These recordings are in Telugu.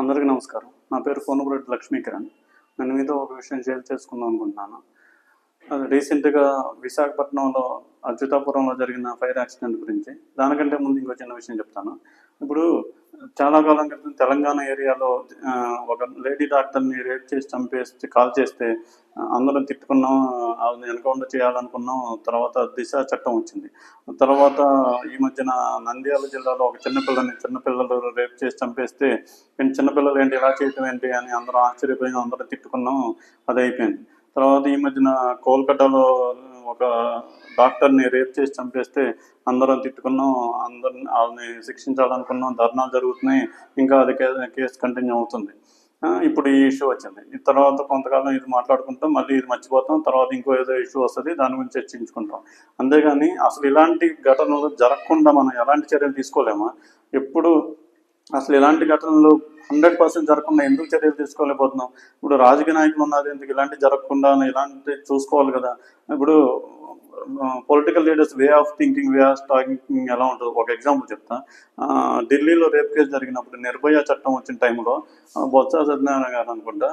అందరికీ నమస్కారం. నా పేరు కోనపురెడ్డి లక్ష్మీకిరణ్. నేను మీతో ఒక విషయం షేర్ చేసుకుందాం అనుకుంటున్నాను. అది రీసెంట్గా విశాఖపట్నంలో అచ్యుతాపురంలో జరిగిన ఫైర్ యాక్సిడెంట్ గురించి. దానికంటే ముందు ఇంకో చిన్న విషయం చెప్తాను. ఇప్పుడు చాలా కాలం క్రితం తెలంగాణ ఏరియాలో ఒక లేడీ డాక్టర్ని రేప్ చేసి చంపేసి కాల్ చేస్తే అందరం తిట్టుకున్నాం వాళ్ళని ఎన్కౌంటర్ చేయాలనుకున్నాం తర్వాత దిశ చట్టం వచ్చింది. తర్వాత ఈ మధ్యన నంద్యాల జిల్లాలో ఒక చిన్నపిల్లని చిన్నపిల్లలు రేప్ చేసి చంపేస్తే "ఏంటి చిన్నపిల్లలు ఏంటి ఇలా చేయటం ఏంటి అని అందరం ఆశ్చర్యపోయి అందరం తిట్టుకున్నాం అది అయిపోయింది తర్వాత ఈ మధ్యన కోల్కటాలో ఒక డాక్టర్ని రేప్ చేసి చంపేస్తే అందరం తిట్టుకున్నాం అందరిని వాళ్ళని శిక్షించాలనుకున్నాం ధర్నాలు జరుగుతున్నాయి ఇంకా అది కేసు కంటిన్యూ అవుతుంది. ఇప్పుడు ఈ ఇష్యూ వచ్చింది. ఈ తర్వాత కొంతకాలం ఇది మాట్లాడుకుంటాం మళ్ళీ ఇది మర్చిపోతాం తర్వాత ఇంకో ఏదో ఇష్యూ వస్తుంది దాని గురించి చర్చించుకుంటాం. అంతేగాని అసలు ఇలాంటి ఘటనలు జరగకుండా మనం ఎలాంటి చర్యలు తీసుకోలేమా? ఎప్పుడు అసలు ఇలాంటి ఘటనలు హండ్రెడ్ పర్సెంట్ జరగకుండా ఎందుకు చర్యలు తీసుకోలేకపోతున్నాం? ఇప్పుడు రాజకీయ నాయకులు ఉన్నది ఎందుకు ఇలాంటి జరగకుండా ఇలాంటి చూసుకోవాలి కదా? ఇప్పుడు political leaders way of thinking way of talking ఎలా ఉంటుంది ఒక ఎగ్జాంపుల్ చెప్తా. ఢిల్లీలో రేప్ కేసు జరిగినప్పుడు నిర్భయ చట్టం వచ్చిన టైంలో బొత్స సత్యనారాయణ గారు అనుకుంటా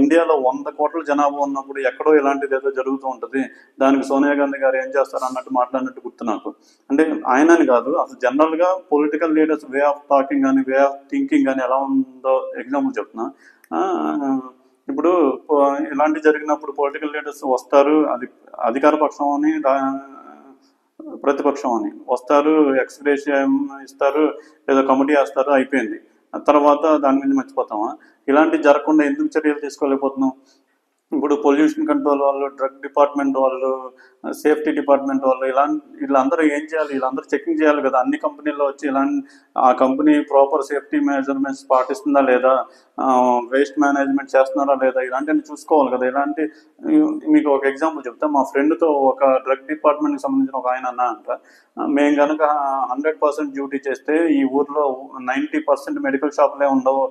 ఇండియాలో వంద కోట్ల జనాభా ఉన్నప్పుడు ఎక్కడో ఇలాంటిది ఏదో జరుగుతూ ఉంటుంది. దానికి సోనియా గాంధీ గారు ఏం చేస్తారు అన్నట్టు మాట్లాడినట్టు గుర్తు నాకు. అంటే ఆయనని కాదు అసలు జనరల్గా political leaders way of talking కానీ వే ఆఫ్ థింకింగ్ కానీ ఎలా ఉందో ఎగ్జాంపుల్ చెప్తున్నా. ఇప్పుడు ఇలాంటి జరిగినప్పుడు పొలిటికల్ లీడర్స్ వస్తారు అది అధికార పక్షం అని ప్రతిపక్షం అని. వస్తారు ఎక్స్గ్రేషియం ఇస్తారు ఏదో కమిటీ వేస్తారు అయిపోయింది. తర్వాత దాని మీద మర్చిపోతామా? ఇలాంటి జరగకుండా ఎందుకు చర్యలు తీసుకోలేకపోతున్నాం? ఇప్పుడు పొల్యూషన్ కంట్రోల్ వాళ్ళు డ్రగ్ డిపార్ట్మెంట్ వాళ్ళు సేఫ్టీ డిపార్ట్మెంట్ వాళ్ళు ఇలాంటి వీళ్ళందరూ ఏం చేయాలి? వీళ్ళందరూ చెకింగ్ చేయాలి కదా. అన్ని కంపెనీల్లో వచ్చి ఇలాంటి ఆ కంపెనీ ప్రాపర్ సేఫ్టీ మెజర్మెంట్స్ పాటిస్తుందా లేదా? వేస్ట్ మేనేజ్మెంట్ చేస్తున్నారా లేదా? ఇలాంటివన్నీ చూసుకోవాలి కదా. ఇలాంటి మీకు ఒక ఎగ్జాంపుల్ చెప్తా. మా ఫ్రెండ్తో ఒక డ్రగ్ డిపార్ట్మెంట్కి సంబంధించిన ఒక ఆయన అన్నా అంట. మేము కనుక హండ్రెడ్ పర్సెంట్ డ్యూటీ చేస్తే ఈ ఊర్లో నైంటీ పర్సెంట్ మెడికల్ షాప్లే ఉండవు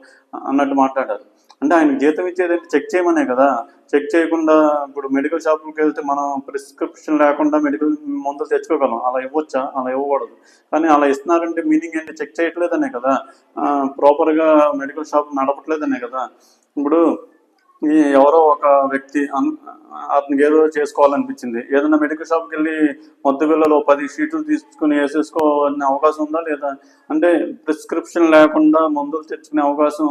అన్నట్టు మాట్లాడారు. అంటే ఆయన జీతం ఇచ్చేది చెక్ చేయమనే కదా. చెక్ చేయకుండా ఇప్పుడు మెడికల్ షాప్కి వెళ్తే మనం ప్రిస్క్రిప్షన్ లేకుండా మెడికల్ మందులు తెచ్చుకోగలం. అలా ఇవ్వచ్చా? అలా ఇవ్వకూడదు. కానీ అలా ఇస్తున్నారంటే మీనింగ్ ఏంటి? చెక్ చేయట్లేదనే కదా. ప్రాపర్గా మెడికల్ షాప్ నడపట్లేదనే కదా. ఇప్పుడు ఎవరో ఒక వ్యక్తి అతనికి ఏదో చేసుకోవాలనిపించింది. ఏదైనా మెడికల్ షాప్కి వెళ్ళి మొత్తం పిల్లలు పది షీట్లు తీసుకుని వేసేసుకోవాలనే అవకాశం ఉందా లేదా? అంటే ప్రిస్క్రిప్షన్ లేకుండా మందులు తెచ్చుకునే అవకాశం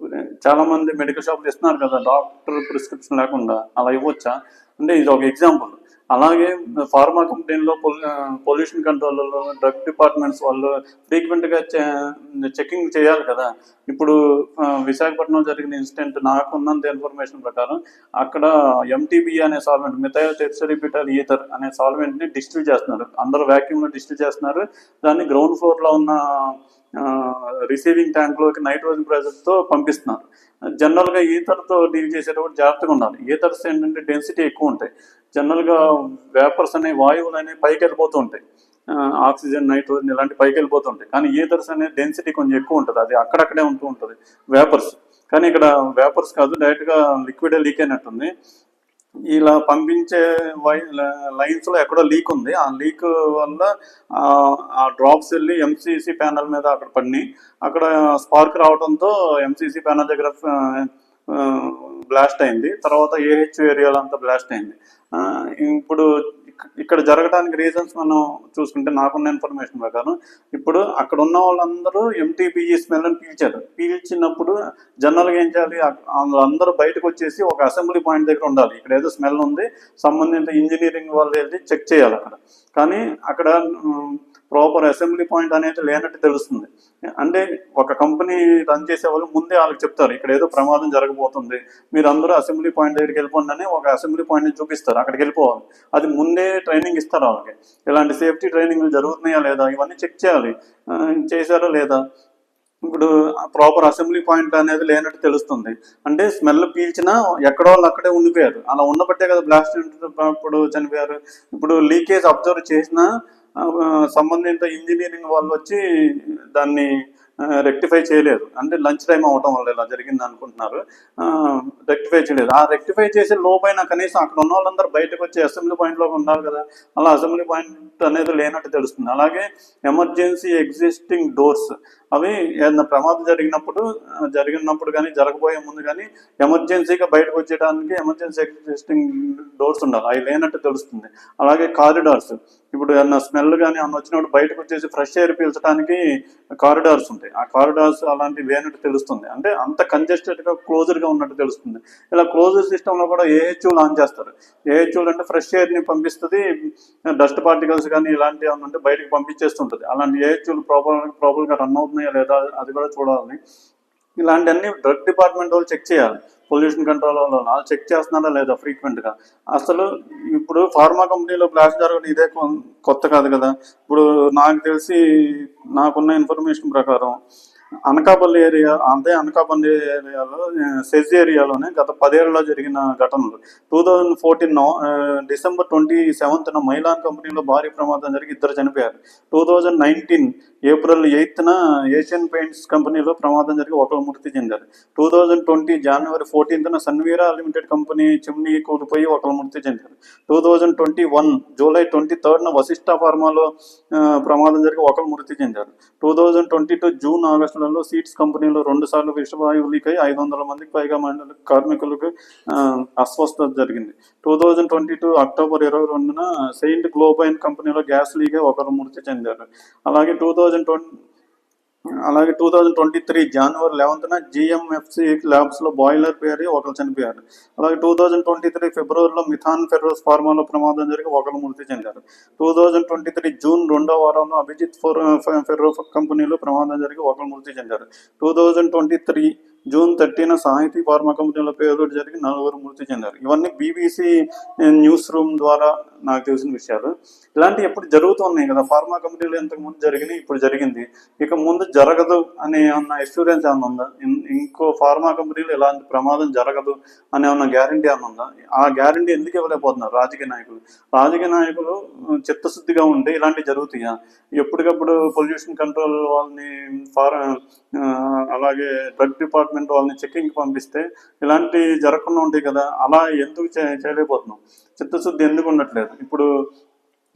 చాలామంది చాలా మంది మెడికల్ షాప్లు ఇస్తున్నారు కదా డాక్టర్ ప్రిస్క్రిప్షన్ లేకుండా అలా ఇవ్వచ్చా? అంటే ఇది ఒక ఎగ్జాంపుల్ అలాగే ఫార్మా కంపెనీలో పొల్యూషన్ కంట్రోల్లో డ్రగ్ డిపార్ట్మెంట్స్ వాళ్ళు ఫ్రీక్వెంట్గా చెకింగ్ చేయాలి కదా. ఇప్పుడు విశాఖపట్నం జరిగిన ఇన్సిడెంట్ నాకున్నంత ఇన్ఫర్మేషన్ ప్రకారం అక్కడ ఎంటీబీ అనే సాల్వెంట్ మిథైల్ టెర్సరిపిటల్ ఈథర్ అనే సాల్వెంట్ని డిస్టిల్ చేస్తున్నారు. అందరూ వ్యాక్యూమ్లో డిస్టిల్ చేస్తున్నారు. దాన్ని గ్రౌండ్ ఫ్లోర్లో ఉన్న రిసీవింగ్ ట్యాంక్లోకి నైట్రోజన్ ప్రెజర్తో పంపిస్తున్నారు. జనరల్గా ఈతర్తో డీల్ చేసేటప్పుడు జాగ్రత్తగా ఉండాలి. ఈథర్స్ ఏంటంటే డెన్సిటీ ఎక్కువ ఉంటాయి. జనరల్గా వేపర్స్ అనే వాయువులు అనేవి పైకి వెళ్ళిపోతూ ఉంటాయి. ఆక్సిజన్ నైట్రోజన్ ఇలాంటి పైకి వెళ్ళిపోతూ ఉంటాయి. కానీ ఈథర్స్ అనే డెన్సిటీ కొంచెం ఎక్కువ ఉంటుంది. అది అక్కడక్కడే ఉంటూ ఉంటుంది. వేపర్స్ కానీ ఇక్కడ వేపర్స్ కాదు డైరెక్ట్గా లిక్విడే లీక్ అయినట్టుంది. ఇలా పంపించే వై లైన్స్లో ఎక్కడో లీక్ ఉంది. ఆ లీక్ వల్ల ఆ- డ్రాప్స్ వెళ్ళి ఎంసీసీ ప్యానల్ మీద అక్కడ పడినాయి అక్కడ స్పార్క్ రావడంతో ఎంసీసీ ప్యానల్ దగ్గర బ్లాస్ట్ అయింది. తర్వాత ఏహెచ్ ఏరియాలో అంతా బ్లాస్ట్ అయింది. ఇప్పుడు ఇక్కడ జరగడానికి రీజన్స్ మనం చూసుకుంటే నాకున్న ఇన్ఫర్మేషన్ ప్రకారం ఇప్పుడు అక్కడ ఉన్న వాళ్ళందరూ ఎంటీబీఈ స్మెల్ అని పీల్చారు. పీల్చినప్పుడు జనరల్గా ఏం చేయాలి? అ- అందరూ బయటకు వచ్చేసి ఒక అసెంబ్లీ పాయింట్ దగ్గర ఉండాలి. ఇక్కడ ఏదో స్మెల్ ఉంది సంబంధిత ఇంజనీరింగ్ వాళ్ళు వెళ్ళి చెక్ చేయాలి అక్కడ. కానీ అక్కడ ప్రాపర్ అసెంబ్లీ పాయింట్ అనేది లేనట్టు తెలుస్తుంది. అంటే ఒక కంపెనీ రన్ చేసే వాళ్ళు ముందే వాళ్ళకి చెప్తారు ఇక్కడ ఏదో ప్రమాదం జరగబోతుంది మీరు అందరూ అసెంబ్లీ పాయింట్ దగ్గరికి వెళ్ళిపోండి అని ఒక అసెంబ్లీ పాయింట్ చూపిస్తారు అక్కడికి వెళ్ళిపోవాలి. అది ముందే ట్రైనింగ్ ఇస్తారు వాళ్ళకి. ఇలాంటి సేఫ్టీ ట్రైనింగ్లు జరుగుతున్నాయా లేదా ఇవన్నీ చెక్ చేయాలి. చేశారా లేదా? ఇప్పుడు ప్రాపర్ అసెంబ్లీ పాయింట్ అనేది లేనట్టు తెలుస్తుంది. అంటే స్మెల్ పీల్చినా ఎక్కడో వాళ్ళు అక్కడే ఉండిపోయారు. అలా ఉండబట్టే కదా బ్లాస్ట్ ఇప్పుడు చనిపోయారు. ఇప్పుడు లీకేజ్ అబ్జర్వ్ చేసినా సంబంధిత ఇంజనీరింగ్ వాళ్ళు వచ్చి దాన్ని రెక్టిఫై చేయలేదు. అంటే లంచ్ టైం అవటం వల్ల ఇలా జరిగింది అనుకుంటున్నారు. రెక్టిఫై చేయలేదు. ఆ రెక్టిఫై చేసే లోపైన కనీసం అక్కడ ఉన్న వాళ్ళందరూ బయటకు వచ్చి అసెంబ్లీ పాయింట్లో ఉండాలి కదా. అలా అసెంబ్లీ పాయింట్ అనేది లేనట్టు తెలుస్తుంది. అలాగే ఎమర్జెన్సీ ఎగ్జిస్టింగ్ డోర్స్ అవి ఏదైనా ప్రమాదం జరిగినప్పుడు జరిగినప్పుడు కానీ జరగబోయే ముందు కానీ ఎమర్జెన్సీగా బయటకు వచ్చేయడానికి ఎమర్జెన్సీ ఎగ్జిస్టింగ్ డోర్స్ ఉండాలి. అవి లేనట్టు తెలుస్తుంది. అలాగే కారిడార్స్. ఇప్పుడు ఏదైనా స్మెల్ కానీ అన్న వచ్చినప్పుడు బయటకు వచ్చేసి ఫ్రెష్ ఎయిర్ పీల్చడానికి కారిడార్స్ ఉంటాయి. ఆ కారిడార్స్ అలాంటివి లేనట్టు తెలుస్తుంది. అంటే అంత కంజెస్టెడ్గా క్లోజర్గా ఉన్నట్టు తెలుస్తుంది. ఇలా క్లోజ్డ్ సిస్టంలో కూడా ఏహెచ్యూలు ఆన్ చేస్తారు. ఏహెచ్యులు అంటే ఫ్రెష్ ఎయిర్ని పంపిస్తుంది డస్ట్ పార్టికల్స్ కానీ ఇలాంటివి ఏమన్నా ఉంటే బయటకు పంపించేస్తుంటుంది. అలాంటి ఏహెచ్యూలు ప్రాబ్లం ప్రాబ్లంగా రన్ అవుతుంది. ఉన్నాయా లేదా అది కూడా చూడాలి. ఇలాంటివన్నీ డ్రగ్ డిపార్ట్మెంట్ వాళ్ళు చెక్ చేయాలి. పొల్యూషన్ కంట్రోల్ వాళ్ళు వాళ్ళు చెక్ చేస్తున్నారా లేదా ఫ్రీక్వెంట్గా అసలు ఇప్పుడు ఫార్మా కంపెనీలో బ్లాస్ట్ జరగడం ఇదే కొ- కొత్త కాదు కదా. ఇప్పుడు నాకు తెలిసి నాకున్న ఇన్ఫర్మేషన్ ప్రకారం అనకాపల్లి ఏరియా అంతే అనకాపల్లి ఏరియాలో సెజ్ ఏరియాలోనే గత పదేళ్ళలో జరిగిన ఘటనలు. Two thousand fourteen December twenty సెవెంత్న Mylan కంపెనీలో భారీ ప్రమాదం జరిగి ఇద్దరు చనిపోయారు. టూ థౌజండ్ నైన్టీన్ ఏప్రిల్ ఎయిత్న ఏషియన్ పెయింట్స్ కంపెనీలో ప్రమాదం జరిగి ఒకరు మృతి చెందారు. టూ థౌజండ్ ట్వంటీ జనవరి ఫోర్టీన్త్న సన్వీరా లిమిటెడ్ కంపెనీ చిమ్నీ కూలిపోయి ఒకరు మృతి చెందారు. Two thousand twenty one July twenty థర్డ్న Vasishta ఫార్మాలో ప్రమాదం జరిగి ఒకరు మృతి చెందారు. Two thousand twenty two June ఆగస్టులలో సీట్స్ కంపెనీలో రెండు సార్లు విషవాయువు లీక్ అయి ఐదు వందల మందికి పైగా మండల కార్మికులకు అస్వస్థత జరిగింది. Two thousand twenty two October ఇరవై రెండున సెయింట్ గ్లోబైన్ కంపెనీలో గ్యాస్ లీక్ అయి ఒకరు మృతి చెందారు. అలాగే టూ థౌజండ్ ట్వంటీ అలాగే టూ థౌజండ్ ట్వంటీ త్రీ జనవరి లెవెన్త్న జిఎంఎఫ్సి ల్యాబ్స్లో బాయిలర్ పేరి ఒకరు చనిపోయారు. అలాగే టూ థౌజండ్ ట్వంటీ త్రీ ఫిబ్రవరిలో మిథాన్ ఫెర్రోస్ ఫార్మాలో ప్రమాదం జరిగి ఒకరు మృతి చెందారు. Two thousand twenty three June రెండో వారంలో అభిజిత్ ఫోర్ ఫెర్రో కంపెనీలో ప్రమాదం జరిగి ఒకరు మృతి చెందారు. Two thousand twenty three June thirteen సాహితీ ఫార్మా కంపెనీలో పేరు జరిగి నలుగురు మృతి చెందారు. ఇవన్నీ బీబీసీ న్యూస్ రూమ్ ద్వారా నాకు తెలిసిన విషయాలు. ఇలాంటివి ఎప్పుడు జరుగుతున్నాయి కదా. ఫార్మా కంపెనీలు ఇంతకు ముందు జరిగినాయి ఇప్పుడు జరిగింది. ఇక ముందు జరగదు అనే ఏమన్నా ఎక్స్పీరియన్స్ ఏమన్నా ఉందా? ఇంకో ఫార్మా కంపెనీలు ఇలాంటి ప్రమాదం జరగదు అనే ఉన్న గ్యారంటీ ఏమన్నా ఉందా? ఆ గ్యారంటీ ఎందుకు ఇవ్వలేకపోతున్నారు రాజకీయ నాయకులు? రాజకీయ నాయకులు చిత్తశుద్ధిగా ఉంటే ఇలాంటివి జరుగుతాయా? ఎప్పటికప్పుడు పొల్యూషన్ కంట్రోల్ వాళ్ళని ఫార్ అలాగే డ్రగ్ డిపార్ట్మెంట్ వాళ్ళని చెక్కింగ్కి పంపిస్తే ఇలాంటి జరగకుండా ఉంటాయి కదా. అలా ఎందుకు చేయలేకపోతున్నాం? చిత్తశుద్ధి ఎందుకు ఉండట్లేదు? ఇప్పుడు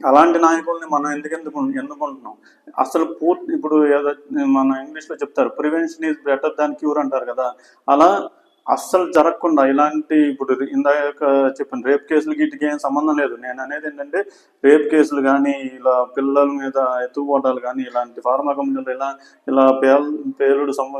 అలాంటి నాయకుల్ని మనం ఎందుకు ఎందుకు ఎందుకుంటున్నాం? అసలు పూర్తి ఇప్పుడు ఏదో మన ఇంగ్లీష్లో చెప్తారు prevention is better than cure అంటారు కదా. అలా అస్సలు జరగకుండా ఇలాంటి ఇప్పుడు ఇందాక చెప్పిన రేప్ కేసులు వీటికి ఏం సంబంధం లేదు. నేను అనేది ఏంటంటే రేప్ కేసులు కానీ ఇలా పిల్లల మీద ఎత్తుపోటాలు కానీ ఇలాంటి ఫార్మా కంపెనీలు ఇలా ఇలా పేల్ పేలుడు సంభ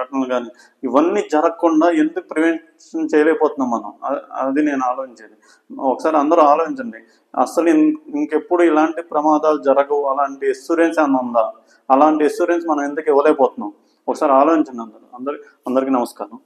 ఘటనలు కానీ ఇవన్నీ జరగకుండా ఎందుకు ప్రివెన్షన్ చేయలేకపోతున్నాం మనం? అది నేను ఆలోచించేది. ఒకసారి అందరూ ఆలోచించండి. అసలు ఇంకెప్పుడు ఇలాంటి ప్రమాదాలు జరగవు. అలాంటి ఎస్యూరెన్స్ ఏమన్నా ఉందా? అలాంటి ఎస్యూరెన్స్ మనం ఎందుకు ఇవ్వలేకపోతున్నాం? ఒకసారి ఆలోచించండి అందరూ. అందరి అందరికీ నమస్కారం.